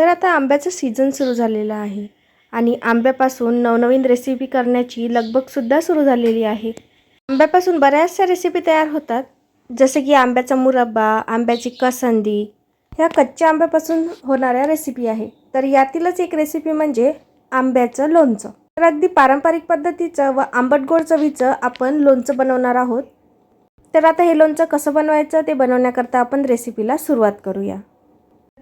तर आता आंब्याचं सीझन सुरू झालेलं आहे. आणि आंब्यापासून नवनवीन रेसिपी करण्याची लगबगसुद्धा सुरू झालेली आहे. आंब्यापासून बऱ्याचशा रेसिपी तयार होतात. जसे की आंब्याचा मुरब्बा आंब्याची कसंदी ह्या कच्च्या आंब्यापासून होणाऱ्या रेसिपी आहे. तर यातीलच एक रेसिपी म्हणजे आंब्याचं लोणचं. तर अगदी पारंपरिक पद्धतीचं व आंबट गोड चवीचं आपण लोणचं बनवणार आहोत. तर आता हे लोणचं कसं बनवायचं ते बनवण्याकरता आपण रेसिपीला सुरुवात करूया.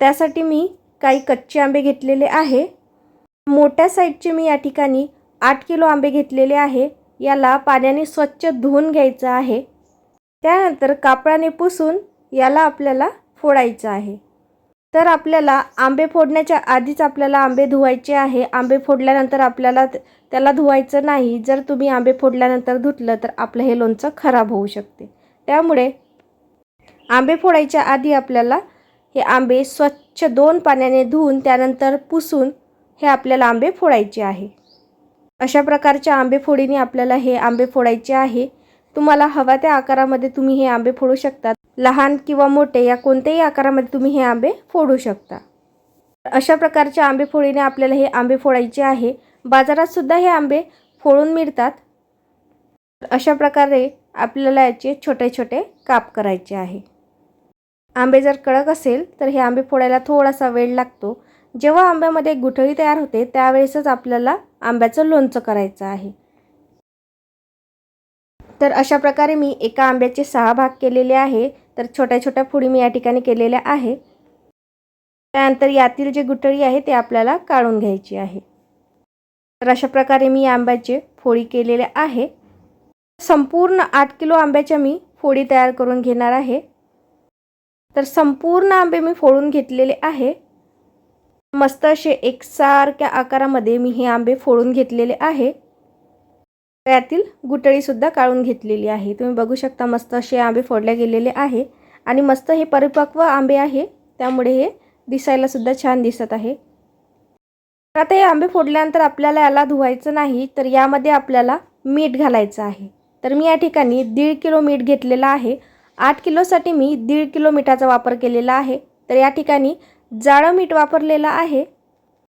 त्यासाठी मी काही कच्चे आंबे घेतलेले आहे. मोठ्या साईजचे मी या ठिकाणी आठ किलो आंबे घेतलेले आहे. याला पाण्याने स्वच्छ धुवून घ्यायचं आहे. त्यानंतर कापडाने पुसून याला आपल्याला फोडायचं आहे. तर आपल्याला आंबे फोडण्याच्या आधीच आपल्याला आंबे धुवायचे आहे. आंबे फोडल्यानंतर आपल्याला त्याला धुवायचं नाही. जर तुम्ही आंबे फोडल्यानंतर धुतलं तर आपलं हे लोणचं खराब होऊ शकते. त्यामुळे आंबे फोडायच्या आधी आपल्याला हे आंबे स्वच्छ दोन पाण्याने धुवून त्यानंतर पुसून हे आपल्याला आंबे फोडायचे आहे. अशा प्रकारच्या आंबे फोडीने आपल्याला हे आंबे फोडायचे आहे. तुम्हाला हवा त्या आकारामध्ये तुम्ही हे आंबे फोडू शकता. लहान किंवा मोठे या कोणत्याही आकारामध्ये तुम्ही हे आंबे फोडू शकता. अशा प्रकारच्या आंबे फोडीने आपल्याला हे आंबे फोडायचे आहे. बाजारात सुद्धा हे आंबे फोडून मिळतात. अशा प्रकारे आपल्याला याचे छोटे छोटे काप करायचे आहे. आंबे जर कडक असेल तर हे आंबे फोडायला थोडासा वेळ लागतो. जेव्हा आंब्यामध्ये गुठळी तयार होते त्यावेळेसच आपल्याला आंब्याचं लोणचं करायचं आहे. तर अशा प्रकारे मी एका आंब्याचे सहा भाग केलेले आहे. तर छोट्या छोट्या फोडी मी या ठिकाणी केलेल्या आहे. त्यानंतर यातील जे गुठळी आहे ते आपल्याला काढून घ्यायची आहे. तर अशा प्रकारे मी आंब्याचे फोडी केलेले आहे. संपूर्ण आठ किलो आंब्याच्या मी फोडी तयार करून घेणार आहे. तर संपूर्ण आंबे मी फोडून घेतलेले आहे. मस्त असे एकसारख्या आकारामध्ये मी हे आंबे फोडून घेतलेले आहे. त्यातील गुटळीसुद्धा काढून घेतलेली आहे. तुम्ही बघू शकता मस्त असे आंबे फोडले गेलेले आहे. आणि मस्त हे परिपक्व आंबे आहे. त्यामुळे हे दिसायलासुद्धा छान दिसत आहे. तर आता हे आंबे फोडल्यानंतर आपल्याला याला धुवायचं नाही तर यामध्ये आपल्याला मीठ घालायचं आहे. तर मी या ठिकाणी दीड किलो मीठ घेतलेलं आहे. आठ किलोसाठी मी दीड किलो मिठाचा वापर केलेला आहे. तर या ठिकाणी जाडं मीठ वापरलेलं आहे.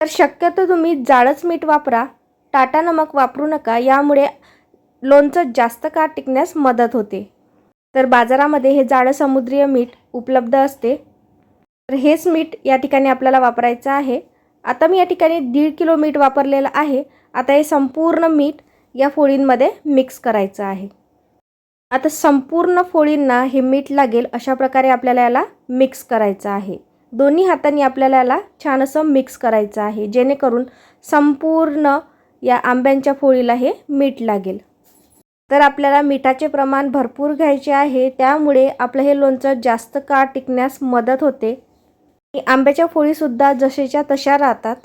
तर शक्यतो तुम्ही जाडंच मीठ वापरा. टाटा नमक वापरू नका. यामुळे लोणचं जास्त काळ टिकण्यास मदत होते. तर बाजारामध्ये हे जाडं समुद्रीय मीठ उपलब्ध असते. तर हेच मीठ या ठिकाणी आपल्याला वापरायचं आहे. आता मी या ठिकाणी दीड किलो मीठ वापरलेलं आहे. आता हे संपूर्ण मीठ या फोळींमध्ये मिक्स करायचं आहे. आता संपूर्ण फोळींना हे मीठ लागेल अशा प्रकारे आपल्याला याला मिक्स करायचं आहे. दोन्ही हातांनी आपल्याला याला छान असं मिक्स करायचं आहे जेणेकरून संपूर्ण या आंब्यांच्या फोळीला हे मीठ लागेल. तर आपल्याला मिठाचे प्रमाण भरपूर घ्यायचे आहे त्यामुळे आपलं हे लोणचं जास्त काळ टिकण्यास मदत होते. आणि आंब्याच्या फोळीसुद्धा जशाच्या तशा राहतात.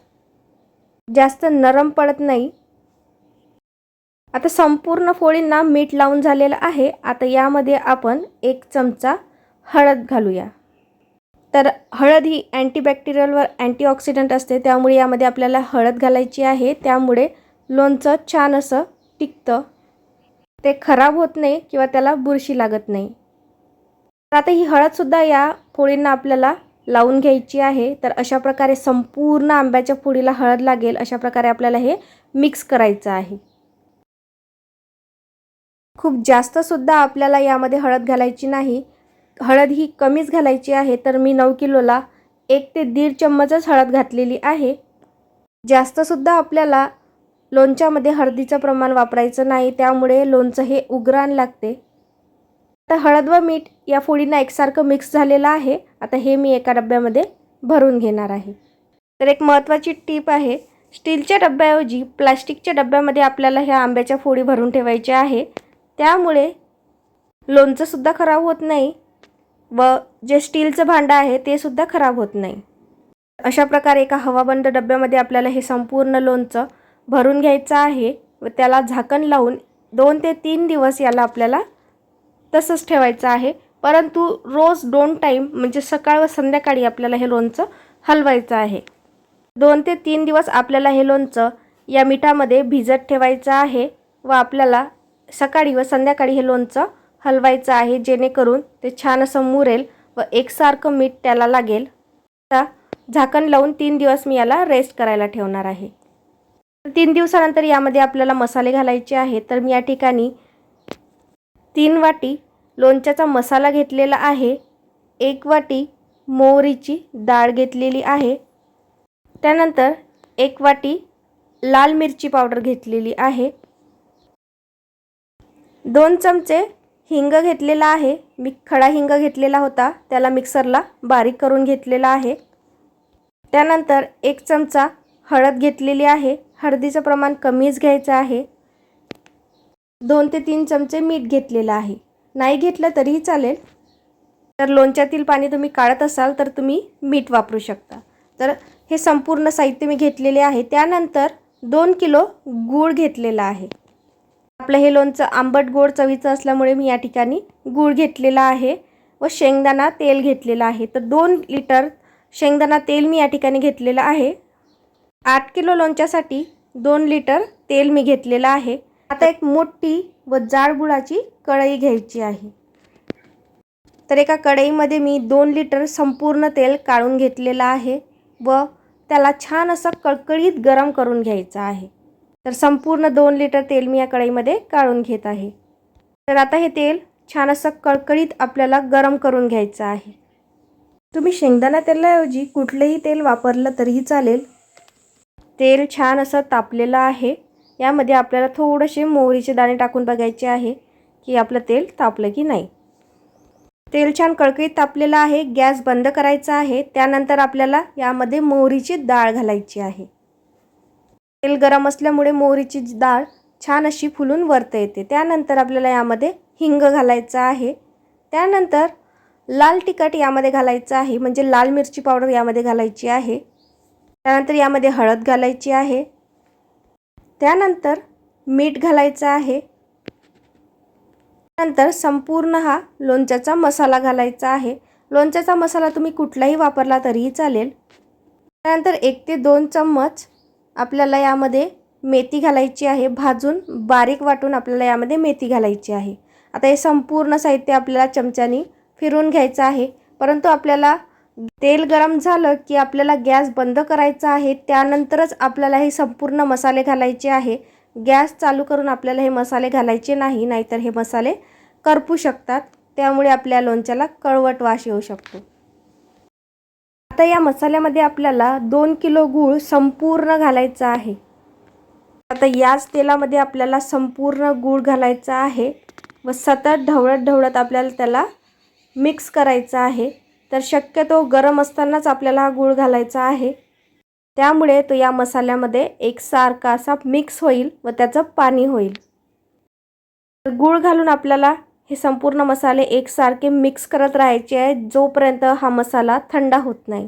जास्त नरम पडत नाही. आता संपूर्ण फोळींना मीठ लावून झालेलं आहे. आता यामध्ये आपण एक चमचा हळद घालूया. तर हळद ही अँटीबॅक्टेरियल व अँटीऑक्सिडंट असते. त्यामुळे यामध्ये आपल्याला हळद घालायची आहे. त्यामुळे लोणचं छान असं टिकतं. ते खराब होत नाही किंवा त्याला बुरशी लागत नाही. तर आता ही हळदसुद्धा या फोळींना आपल्याला लावून घ्यायची आहे. तर अशा प्रकारे संपूर्ण आंब्याच्या फोडीला हळद लागेल. अशा प्रकारे आपल्याला हे मिक्स करायचं आहे. खूप जास्तसुद्धा आपल्याला यामध्ये हळद घालायची नाही. हळद ही कमीच घालायची आहे तर मी नऊ किलोला एक ते दीड चम्मचच हळद घातलेली आहे. जास्तसुद्धा आपल्याला लोणच्यामध्ये हळदीचं प्रमाण वापरायचं नाही त्यामुळे लोणचं हे उग्रान लागते. तर हळद व मीठ या फोडींना एकसारखं मिक्स झालेलं आहे. आता हे मी एका डब्यामध्ये भरून घेणार आहे. तर एक महत्त्वाची टीप आहे स्टीलच्या डब्याऐवजी प्लास्टिकच्या डब्यामध्ये आपल्याला ह्या आंब्याच्या फोडी भरून ठेवायच्या आहे. त्यामुळे लोणचंसुद्धा खराब होत नाही व जे स्टीलचं भांडं आहे ते सुद्धा खराब होत नाही. अशा प्रकारे एका हवाबंद डब्यामध्ये आपल्याला हे संपूर्ण लोणचं भरून घ्यायचं आहे व त्याला झाकण लावून दोन ते तीन दिवस याला आपल्याला तसंच ठेवायचं आहे. परंतु रोज दोन टाईम म्हणजे सकाळ व संध्याकाळी आपल्याला हे लोणचं हलवायचं आहे. दोन ते तीन दिवस आपल्याला हे लोणचं या मिठामध्ये भिजत ठेवायचं आहे व आपल्याला सकाळी व संध्याकाळी हे लोणचं हलवायचं आहे जेणेकरून ते छान असं मुरेल व एकसारखं मीठ त्याला लागेल. आता झाकण लावून तीन दिवस मी याला रेस्ट करायला ठेवणार आहे. तीन दिवसानंतर यामध्ये आपल्याला मसाले घालायचे आहे तर मी या ठिकाणी तीन वाटी लोणच्याचा मसाला घेतलेला आहे एक वाटी मोहरीची डाळ घेतलेली आहे त्यानंतर एक वाटी लाल मिरची पावडर घेतलेली आहे दोन चमचे हिंग घेतलेला आहे. मी खडा हिंग घेतलेला होता. त्याला मिक्सरला बारीक करून घेतलेला आहे. त्यानंतर एक चमचा हळद घेतलेली आहे. हळदीचं प्रमाण कमीच घ्यायचं आहे. दोन ते तीन चमचे मीठ घेतलेलं आहे. नाही घेतलं तरीही चालेल. तर लोणच्यातील पाणी तुम्ही काढत असाल तर तुम्ही मीठ वापरू शकता. तर हे संपूर्ण साहित्य मी घेतलेले आहे. त्यानंतर दोन किलो गूळ घेतलेला आहे. आपलं हे लोणचं आंबट गोड चवीचं असल्यामुळे मी या ठिकाणी गूळ घेतलेला आहे व शेंगदाणा तेल घेतलेलं आहे. तर दोन लिटर शेंगदाणा तेल मी या ठिकाणी घेतलेलं आहे. आठ किलो लोणच्यासाठी दोन लिटर तेल मी घेतलेलं आहे. आता एक मोठी व जाड गुळाची कढई घ्यायची आहे. तर एका कढईमध्ये मी दोन लिटर संपूर्ण तेल काढून घेतलेलं आहे व त्याला छान असं कळकळीत गरम करून घ्यायचं आहे. तर संपूर्ण दोन लिटर तेल मी या कढईमध्ये काढून घेत आहे. तर आता हे तेल छान असं कळकळीत आपल्याला गरम करून घ्यायचं आहे. तुम्ही शेंगदाणा तेलाऐवजी कुठलंही तेल वापरलं तरीही चालेल. तेल छान असं तापलेलं आहे. यामध्ये आपल्याला थोडेसे मोहरीचे दाणे टाकून बघायचे आहे की आपलं तेल तापलं की नाही. तेल छान कळकळीत तापलेलं आहे. गॅस बंद करायचा आहे. त्यानंतर आपल्याला यामध्ये मोहरीची डाळ घालायची आहे. तेल गरम असल्यामुळे मोहरीची डाळ छान अशी फुलून वरता येते. त्यानंतर आपल्याला यामध्ये हिंग घालायचं आहे. त्यानंतर लाल तिखट यामध्ये घालायचं आहे. म्हणजे लाल मिरची पावडर यामध्ये घालायची आहे. त्यानंतर यामध्ये हळद घालायची आहे. त्यानंतर मीठ घालायचं आहे. नंतर संपूर्ण हा लोणच्याचा मसाला घालायचा आहे. लोणच्याचा मसाला तुम्ही कुठलाही वापरला तरीही चालेल. त्यानंतर एक ते दोन चम्मच आपल्याला यामध्ये मेथी घालायची आहे. भाजून बारीक वाटून आपल्याला यामध्ये मेथी घालायची आहे. आता हे संपूर्ण साहित्य आपल्याला चमच्यानी फिरून घ्यायचं आहे. परंतु आपल्याला तेल गरम झालं की आपल्याला गॅस बंद करायचा आहे त्यानंतरच आपल्याला हे संपूर्ण मसाले घालायचे आहे. गॅस चालू करून आपल्याला हे मसाले घालायचे नाही नाहीतर हे मसाले करपू शकतात. त्यामुळे आपल्या लोणच्याला कळवट वास येऊ शकतो. आता या मसाल्यामध्ये आपल्याला दोन किलो गूळ संपूर्ण घालायचा आहे. आता याच तेलामध्ये आपल्याला संपूर्ण गूळ घालायचा आहे व सतत ढवळत ढवळत आपल्याला त्याला मिक्स करायचं आहे. तर शक्यतो गरम असतानाच आपल्याला हा गूळ घालायचा आहे. त्यामुळे तो या मसाल्यामध्ये एकसारखा असा मिक्स होईल व त्याचं पाणी होईल. गूळ घालून आपल्याला हे संपूर्ण मसाले एकसारखे मिक्स करत राहायचे आहे जोपर्यंत हा मसाला थंड होत नाही.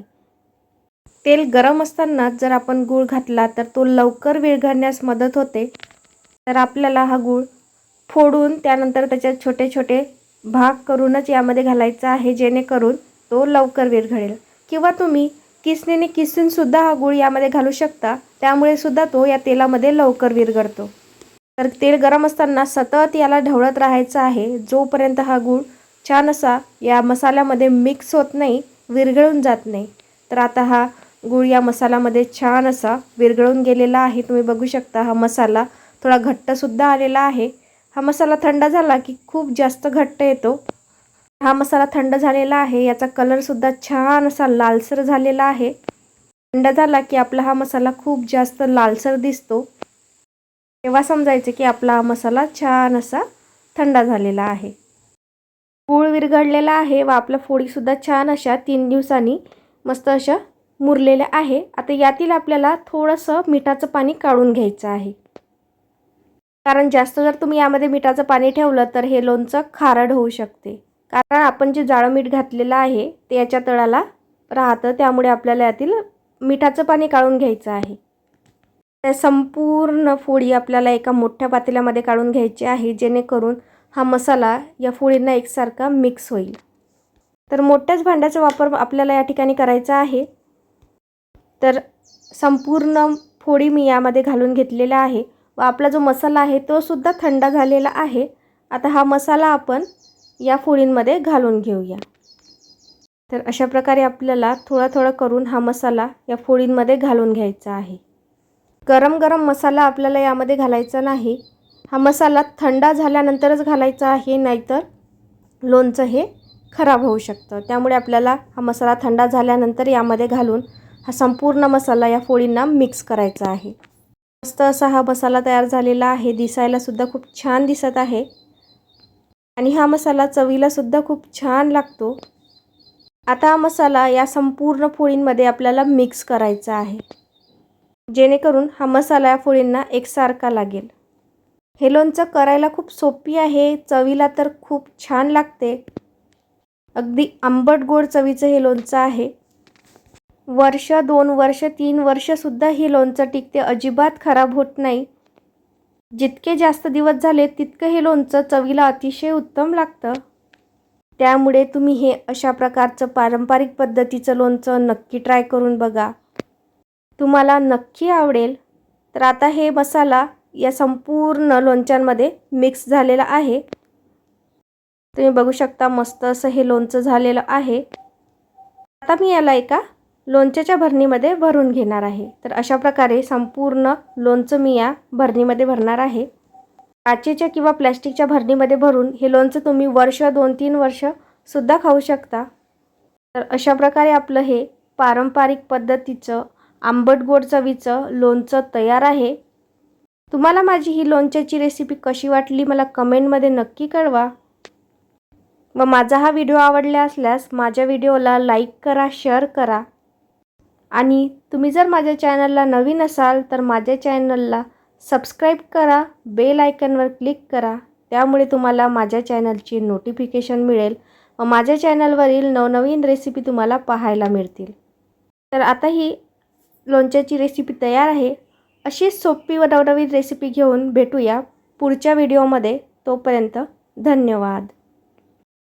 तेल गरम असतानाच जर आपण गूळ घातला तर तो लवकर विरघळण्यास मदत होते. तर आपल्याला हा गूळ फोडून त्यानंतर त्याच्यात छोटे छोटे भाग करूनच यामध्ये घालायचा आहे जेणेकरून तो लवकर विरघळेल. किंवा तुम्ही किसणीने किसूनसुद्धा हा गूळ यामध्ये घालू शकता त्यामुळे सुद्धा तो या तेलामध्ये लवकर विरघळतो. तर तेल गरम असताना सतत याला ढवळत राहायचं आहे. जोपर्यंत हा गूळ छान असा या मसाल्यामध्ये मिक्स होत नाही विरघळून जात नाही. तर आता हा गूळ या मसाल्यामध्ये छान असा विरघळून गेलेला आहे. तुम्ही बघू शकता हा मसाला थोडा घट्टसुद्धा आलेला आहे. हा मसाला थंड झाला की खूप जास्त घट्ट येतो. हा मसाला थंड झालेला आहे. याचा कलरसुद्धा छान असा लालसर झालेला आहे. थंड झाला की आपला हा मसाला खूप जास्त लालसर दिसतो. तेव्हा समजायचं की आपला मसाला छान असा थंड झालेला आहे. गूळ विरघळलेला आहे व आपल्या फोडीसुद्धा छान अशा तीन दिवसांनी मस्त अशा मुरलेल्या आहे. आता यातील आपल्याला थोडंसं मिठाचं पाणी काढून घ्यायचं आहे. कारण जास्त जर तुम्ही यामध्ये मिठाचं पाणी ठेवलं तर हे लोणचं खारड होऊ शकते. कारण आपण जे जाळं मीठ घातलेलं आहे ते याच्या तळाला राहतं. त्यामुळे आपल्याला यातील मिठाचं पाणी काढून घ्यायचं आहे. संपूर्ण फोडी आपल्याला एका मोठ्या पातेल्यामध्ये काढून घ्यायची आहे जेणेकरून हा मसाला या फोडींना एकसारखा मिक्स होईल. तर मोठ्याच भांड्याचा वापर आपल्याला या ठिकाणी करायचा आहे. तर संपूर्ण फोडी मी यामध्ये घालून घेतलेला आहे व आपला जो मसाला आहे तो सुद्धा थंड झालेला आहे. आता हा मसाला आपण या फोडींमध्ये घालून घेऊया. तर अशा प्रकारे आपल्याला थोडा थोडा करून हा मसाला या फोडींमध्ये घालून घ्यायचा आहे. गरम गरम मसाला आपल्याला यामध्ये घालायचा नाही. हा मसाला थंड झाल्यानंतरच घालायचा आहे नाहीतर लोणचं हे खराब होऊ शकतं. त्यामुळे आपल्याला हा मसाला थंड झाल्यानंतर यामध्ये घालून हा संपूर्ण मसाला या फोडींना मिक्स करायचा आहे. मस्त असा हा मसाला तयार झालेला आहे. दिसायलासुद्धा खूप छान दिसत आहे. आणि हा मसाला चवीलासुद्धा खूप छान लागतो. आता हा मसाला या संपूर्ण फोडींमध्ये आपल्याला मिक्स करायचा आहे. जेणेकरून हा मसाला या फोळींना एकसारखा लागेल. हे लोणचं करायला खूप सोपी आहे चवीला तर खूप छान लागते. अगदी आंबट गोड चवीचं हे लोणचं आहे. वर्ष दोन वर्ष तीन वर्षसुद्धा हे लोणचं टिकते अजिबात खराब होत नाही. जितके जास्त दिवस झाले तितकं हे लोणचं चवीला अतिशय उत्तम लागतं. त्यामुळे तुम्ही हे अशा प्रकारचं पारंपरिक पद्धतीचं लोणचं नक्की ट्राय करून बघा. तुम्हाला नक्की आवडेल. तर आता हे मसाला या संपूर्ण लोणच्यांमध्ये मिक्स झालेला आहे. तुम्ही बघू शकता मस्त असं हे लोणचं झालेलं आहे. आता मी याला एका लोणच्याच्या भरणीमध्ये भरून घेणार आहे. तर अशा प्रकारे संपूर्ण लोणचं मी या भरणीमध्ये भरणार आहे. काचेच्या किंवा प्लॅस्टिकच्या भरणीमध्ये भरून हे लोणचं तुम्ही वर्ष दोन तीन वर्षसुद्धा खाऊ शकता. तर अशा प्रकारे आपलं हे पारंपरिक पद्धतीचं आंबट गोड चवीचं लोणचं तयार आहे. तुम्हाला माझी ही लोणच्याची रेसिपी कशी वाटली मला कमेंटमध्ये नक्की कळवा. व माझा हा व्हिडिओ आवडला असल्यास माझ्या व्हिडिओला लाईक करा शेअर करा. आणि तुम्ही जर माझ्या चॅनलला नवीन असाल तर माझ्या चॅनलला सबस्क्राईब करा बेल आयकनवर क्लिक करा. त्यामुळे तुम्हाला माझ्या चॅनलची नोटिफिकेशन मिळेल व माझ्या चॅनलवरील नवनवीन रेसिपी तुम्हाला पाहायला मिळतील. तर आता ही लोणच्याची रेसिपी तयार आहे अशीच सोपी व नवनवीन रेसिपी घेऊन भेटूया पुढच्या व्हिडिओमध्ये तोपर्यंत धन्यवाद.